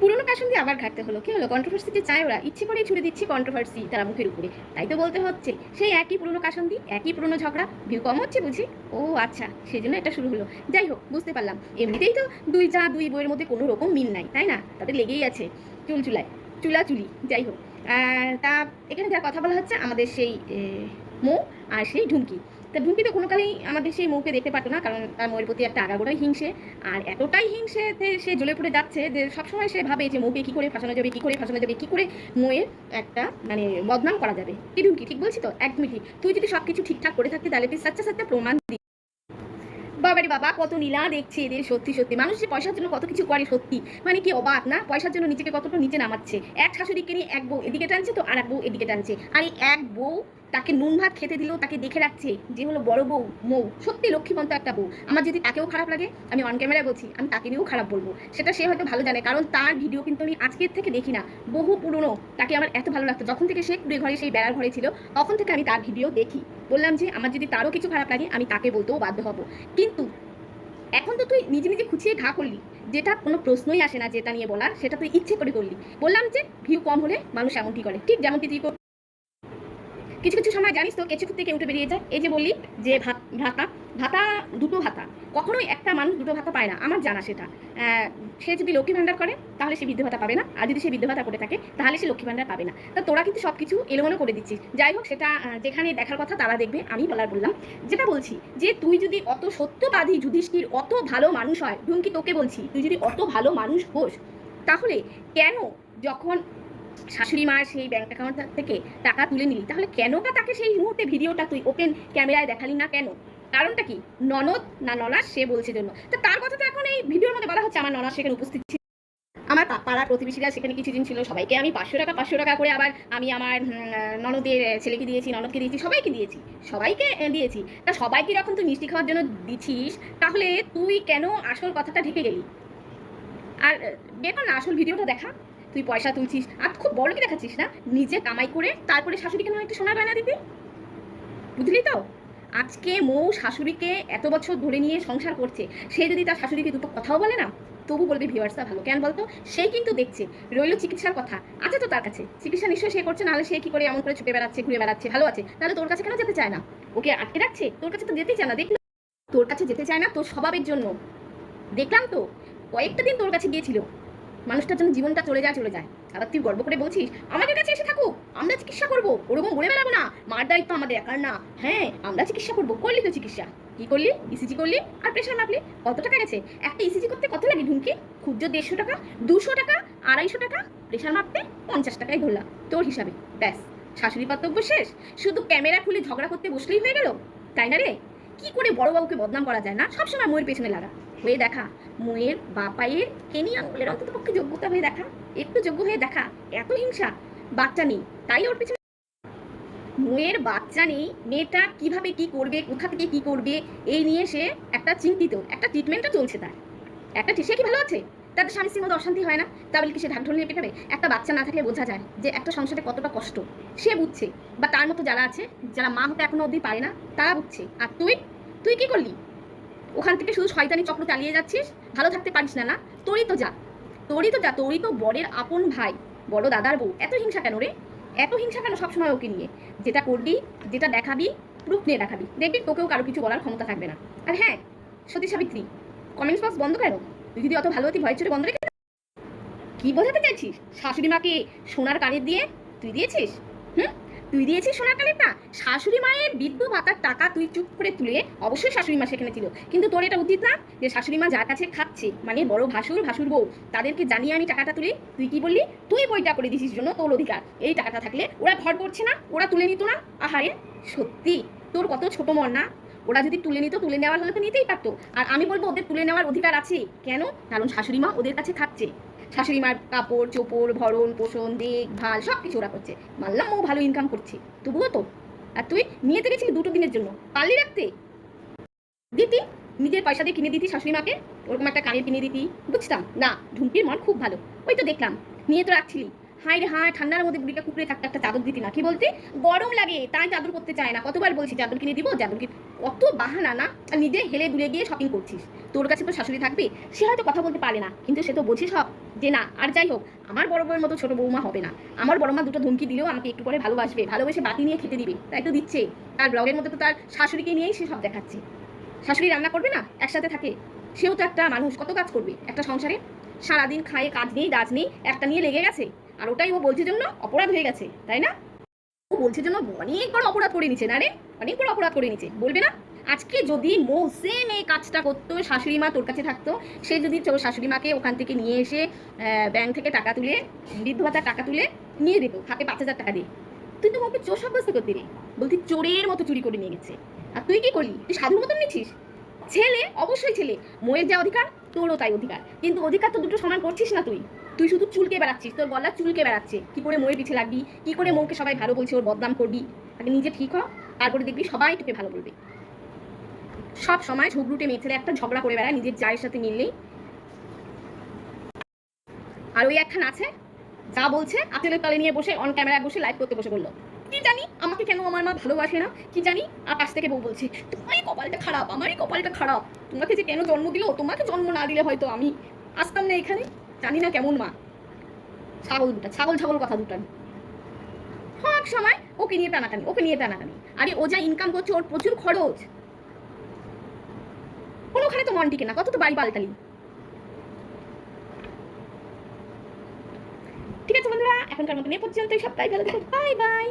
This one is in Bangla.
পুরোনো কাশন দিয়ে আবার ঘাটতে হলো। কি হলো? কন্ট্রোভার্সিতে চায় ওরা? ইচ্ছে করেই ছুড়ে দিচ্ছি কন্ট্রোভার্সি তারা মুখের উপরে। তাই তো বলতে হচ্ছে, সেই একই পুরোনো কাশন দি একই পুরোনো ঝগড়া ভিউ কম হচ্ছে বুঝি? ও আচ্ছা সেই জন্য এটা শুরু হলো। যাই হোক, বুঝতে পারলাম। এমনিতেই তো দুই যা দুই বইয়ের মধ্যে কোনো রকম মিল নাই, তাই না? তাদের লেগেই আছে চুল চুলায় চুলা চুলি যাই হোক তা এখানে যার কথা বলা হচ্ছে, আমাদের সেই মো আর সেই ঢুমকি। তা ঢুমকি তো কোনো কালেই আমাদের সেই মৌকে দেখতে পারতো না, কারণ তার মৌয়ের প্রতি একটা আগাগোড়াই হিংসে। আর এতটাই হিংসেতে সে জ্বলে পড়ে যাচ্ছে যে সবসময় সে ভাবে যে মৌকে কী করে ফাঁসানো যাবে, কী করে ফাঁসানো যাবে, কী করে মৌয়ের একটা মানে বদনাম করা যাবে। কি ঢুমকি ঠিক বলছি তো? একদমই ঠিক। তুই যদি সব কিছু ঠিকঠাক করে থাকতে তাহলে তুই সাচ্চা সাচ্চা প্রমাণ দি। বাবারে বাবা, কত নীলা দেখছে এদের সত্যি সত্যি। মানুষ যে পয়সার জন্য কত কিছু করে সত্যি মানে কি অবাক, না? পয়সার জন্য নিজেকে কতটা নিচে নামাচ্ছে। এক শাশুড়িকে নিয়ে এক বউ এদিকে টানছে তো আর এক বউ এদিকে টানছে। আর এক বউ তাকে নুন ভাত খেতে দিলেও তাকে দেখে রাখছে যে হলো বড় বউ, মৌ। সত্যি লক্ষ্মীবন্ত একটা বউ। আমার যদি তাকেও খারাপ লাগে, আমি অন ক্যামেরায় বলছি, আমি তাকে নিয়েও খারাপ বলব। সেটা সে হয়তো ভালো জানে, কারণ তার ভিডিও কিন্তু আমি আজকের থেকে দেখি না। বহু পুরনো, তাকে আমার এত ভালো লাগতো। যখন থেকে সে কুড়ে ঘরে, সেই বেড়ার ঘরে ছিল, তখন থেকে আমি তার ভিডিও দেখি। বললাম যে, আমার যদি তারও কিছু খারাপ লাগে, আমি তাকে বলতেও বাধ্য হব। কিন্তু, এখন তো তুই নিজে নিজে খুঁচিয়ে ঘা করলি। যেটা কোনো প্রশ্নই আসে না, যেটা নিয়ে বলার, সেটা তুই ইচ্ছে করে করলি। বললাম যে ভিউ কম হলে মানুষ এমনটি করে। ঠিক যেমনটি তুই কিছু কিছু সময় জানিস তো কিছু থেকে উঠে বেরিয়ে যায়। এই যে বললি যে ভাত ভাতা ভাতা দুটো ভাতা। কখনোই একটা মানুষ দুটো ভাতা পায় না, আমার জানা সেটা। সে যদি লক্ষ্মী ভাণ্ডার করে, তাহলে সে বৃদ্ধ ভাতা পাবে না। আর যদি সে বৃদ্ধ ভাতা করে থাকে, তাহলে সে লক্ষ্মী ভাণ্ডার পাবে না। তা তোরা কিন্তু সব কিছু এলোমেলো করে দিচ্ছিস। যাই হোক, সেটা যেখানে দেখার কথা তারা দেখবে, আমি বলার বললাম। যেটা বলছি, যে তুই যদি অত সত্যবাদী যুধিষ্ঠির, অত ভালো মানুষ হয়, ঢুমকি তোকে বলছি, তুই যদি অত ভালো মানুষ হোস, তাহলে কেন যখন শাশুড়ি মার সেই ব্যাংক অ্যাকাউন্ট থেকে টাকা তুলে নিলি, তাহলে কেন বা তাকে সেই মুহূর্তে ভিডিওটা তুই ওপেন ক্যামেরায় দেখালি না কেন? কারণটা কি? ননদ না ননাস সে বলছে জন্য। তো তার কথা তো এখন এই ভিডিওর মধ্যে বলা হচ্ছে, আমার ননাস সেখানে উপস্থিত ছিল। আমার পাড়ার প্রতিবেশীরা সেখানে কিছুদিন ছিল। সবাইকে আমি পাঁচশো টাকা পাঁচশো টাকা করে আবার আমি আমার ননদের ছেলেকে দিয়েছি, ননদকে দিয়েছি, সবাইকে দিয়েছি। সবাইকে দিয়েছি। তা সবাইকে যখন তুই মিষ্টি খাওয়ার জন্য দিছিস? তাহলে তুই কেন আসল কথাটা ঢেকে গেলি? আর বের না, আসল ভিডিওটা দেখা। তুই পয়সা তুলছিস। আর খুব বড় কি দেখাচ্ছিস না? নিজে কামাই করে তারপরে শাশুড়িকে না একটু সোনার গয়না দিবি? বুঝলি তো? আজকে মৌ শাশুড়িকে এত বছর ধরে নিয়ে সংসার করছে, সে যদি তার শাশুড়িকে দুটো কথাও বলে না, তবু বলবে ভিউয়ার্সটা ভালো। কেন বলতো? সেই কিন্তু দেখছে, রইল চিকিৎসার কথা। আছে তো তার কাছে। চিকিৎসা নিশ্চয়ই সে করছে, নাহলে সে কি করে এমন করে ছুটে বেড়াচ্ছে, ঘুরে বেড়াচ্ছে, ভালো আছে। তাহলে তোর কাছে কেন যেতে চায় না? ওকে আটকে রাখছে? তোর কাছে তো যেতেই চায় না। দেখল? তোর কাছে যেতে চায় না তোর স্বভাবের জন্য। দেখলাম তো? কয়েকটা দিন তোর কাছে গিয়েছিল। মানুষটার জন্য জীবনটা চলে যায় চলে যায়। আবার তুই গর্ব করে বলছিস, আমাদের কাছে এসে থাকুক, আমরা চিকিৎসা করব, ওরকম মরে বেড়াবো না। মার দায়িত্ব আমাদের একার না। হ্যাঁ আমরা চিকিৎসা করব, করলি তো চিকিৎসা। কি করলি? ইসিজি করলি? আর প্রেশার মাপলি? কত টাকা গেছে? একটা ইসিজি করতে কত লাগে ঢুমকি? খুচরো দেড়শো টাকা, দুশো টাকা, আড়াইশো টাকা প্রেশার মাপতে পঞ্চাশ টাকায় ধরলাম তোর হিসাবে, ব্যাস। শাশুড়ি কর্তব্য শেষ। শুধু ক্যামেরা খুলে ঝগড়া করতে বসলেই হয়ে গেল? তাই না রে? কি করে বড়বাবুকে বদনাম করা যায় না? সবসময় ময়ের পেছনে লাগা। হয়ে দেখা, ময়ের বাপায়ের কেনি আঙুলের অন্তত পক্ষে যোগ্যতা হয়ে দেখা, একটু যোগ্য হয়ে দেখা, এত হিংসা, বাচ্চা নেই, তাই ওর পিছনে ময়ের বাচ্চা নেই, মেয়েটা কীভাবে কি করবে, কোথা থেকে কি করবে, এই নিয়ে সে একটা চিন্তিত, একটা ট্রিটমেন্টও চলছে তার। একটা সে কি ভালো আছে? তাদের স্বামী স্ত্রীর মধ্যে অশান্তি হয় না তাহলে কি সে ঢাকঢোল নিয়ে পেটাবে? একটা বাচ্চা না থাকলে বোঝা যায় যে একটা সংসারে কতটা কষ্ট। সে বুঝছে, বা তার মতো যারা আছে, যারা মা হতে এখনও অবধি পারে না, তারা বুঝছে। আর তুই? তুই কি করলি? ওখান থেকে শুধু শয়তানি চক্র চালিয়ে যাচ্ছিস? ভালো থাকতে পারিস না না? তোরই তো যা। তোরই তো যা, তোরই তো বরের আপন ভাই। বড় দাদার বউ। এত হিংসা কেন রে? এত হিংসা কেন সবসময় ওকে নিয়ে? যেটা করবি, যেটা দেখাবি, প্রুফ নিয়ে দেখাবি। দেখবি, তোকেও কারও কিছু বলার ক্ষমতা থাকবে না। আর হ্যাঁ সতী সাবিত্রী কমেন্টস বক্স বন্ধ কেন তুই যদি অত ভালো হতি ভয় ছেড়ে বন্ধ রেখে। কি বোঝাতে চাইছিস? শাশুড়ি মাকে সোনার কানের দিয়ে তুই দিয়েছিস? হুম? তুই দিয়েছিস সোনার কানেরটা? শাশুড়ি মায়ের বৃদ্ধ ভাতার টাকা তুই চুপ করে তুলে, অবশ্যই শাশুড়ি মা সেখানে ছিল। কিন্তু তোর এটা উচিত না যে শাশুড়ি মা যার কাছে খাচ্ছে মানে বড় ভাসুর ভাসুর বউ, তাদেরকে জানিয়ে আমি টাকাটা তুলি, তুই কি বললি? তুই বইটা করে দিছিস জন্য তোর অধিকার। এই টাকাটা থাকলে ওরা ঘর করছে না, ওরা তুলে নিত না। আহারে, সত্যি? তোর কত ছোট মন না? ওরা যদি তুলে নিত, তুলে নেওয়ার হলে তো নিতেই পারতো। আর আমি বলব, ওদের তুলে নেওয়ার অধিকার আছে। কেন? কারণ শাশুড়ি মা ওদের কাছে থাকছে শাশুড়ি মার কাপড়, চোপড়, ভরণ, পোষণ, দেখভাল সব কিছু ওরা করছে। মানলাম ও ভালো ইনকাম করছে। তবুও তো। আর তুই নিয়ে গেছিলি দুটো দিনের জন্য। পারলি রাখতে? দিতি, নিজের পয়সা দিয়ে কিনে দিতি শাশুড়ি মাকে ওরকম একটা কানের কিনে দিতি? বুঝতাম। না ঝুমকির মন খুব ভালো। ওই তো দেখলাম। নিয়ে তো রাখছিলি। হাই রে হাই ঠান্ডার মধ্যে বুড়িটা কুকুরে থাকতে একটা চাদর দিতি না। কি বলতে? গরম লাগে, তাই চাদর করতে চায় না। কতবার বলছি, চাদর কিনে দিব, চাদর কিনে কত বাহানা, না? নিজে হেলে দুলে গিয়ে শপিং করছিস। তোর কাছে তো শাশুড়ি থাকবে, সে হয়তো কথা বলতে পারে না। কিন্তু সে তো বোঝে সব যে না, আর যাই হোক, আমার বড় বউয়ের মতো ছোট বৌমা হবে না। আমার বড় মা দুটো ধমকি দিলেও আমাকে একটু পরে ভালোবাসবে, ভালোবেসে বাতি নিয়ে খেতে দিবে। তাই তো দিচ্ছে। তার ব্লগের মধ্যে তো তার শাশুড়িকে নিয়েই সে সব দেখাচ্ছে। শাশুড়ি রান্না করবে না? একসাথে থাকে? সেও তো একটা মানুষ, কত কাজ করবে? একটা সংসারে? সারাদিন খায়ে, কাজ নেই, দাজ নেই, একটা নিয়ে লেগে গেছে। আর ওটাই ও বলছে জন্য অপরাধ হয়ে গেছে, তাই না? বলছে জন্য অনেক বড় অপরাধ করে নিচ্ছে। না রে, অনেক বড় অপরাধ করে নিচ্ছে। বলবে না? আজকে যদি মো সেম এই কাজটা করতো, শাশুড়ি মা তোর কাছে থাকতো, সে যদি শাশুড়ি মাকে ওখান থেকে নিয়ে এসে ব্যাংক থেকে টাকা তুলে, বৃদ্ধ ভাতার টাকা তুলে নিয়ে দিত হাতে পাঁচ হাজার টাকা দিয়ে। তুই তো ওকে চোর সাব্যস্ত করতে রে বলতি চোরের মতো চুরি করে নিয়ে গেছে। আর তুই কি করলি? তুই সাধুর মতন নিচ্ছিস? ছেলে, অবশ্যই ছেলে। মোয়ের যা অধিকার, তোরও তাই অধিকার। কিন্তু অধিকার তো দুটো সমান করছিস না তুই। তুই শুধু চুলকে বেড়াচ্ছিস, তোর গলা চুলকে বেড়াচ্ছে। কি করে মোয়ের পিছে লাগবি? কি করে মৌকে সবাই ভালো বলছে, ওর বদনাম করবি? আগে নিজে ঠিক হ, তারপরে দেখবি সবাই তোকে ভালো বলবে। সব সময় ঝগড়ুটে মেয়ে ছেলে একটা ঝগড়া করে বেড়ায়, নিজের জায়ের সাথে মিললেই আর ওই একখান আছে, যা বলছে আতেলের তলে নিয়ে বসে অন ক্যামেরায় বসে লাইভ করতে বসে বলল, কি জানি, আমাকে কেন আমার মা ভালোবাসে না? কি জানি? আকাশ থেকে বউ বলছে, তোমারই কপালটা খারাপ, আমারই কপালটা খারাপ। তোমাকে যে কেন জন্ম দিল, তোমাকে জন্ম না দিলে হয়তো আমি আসতাম না এখানে। জানি না কেমন মা। ছাগল দুটা, ছাগল ছাগল কথা দুটা সব সময়, ওকে নিয়ে টানাটানি, ওকে নিয়ে টানাটানি। আরে ও যা ইনকাম করছে, ওর প্রচুর খরচ। কোনোখানে তো মন টিকে না, কত তো বাড়ি পাল্টালি। ঠিক আছে বন্ধুরা, এখনকার মতন এ পর্যন্ত সপ্তাহে বাই বাই।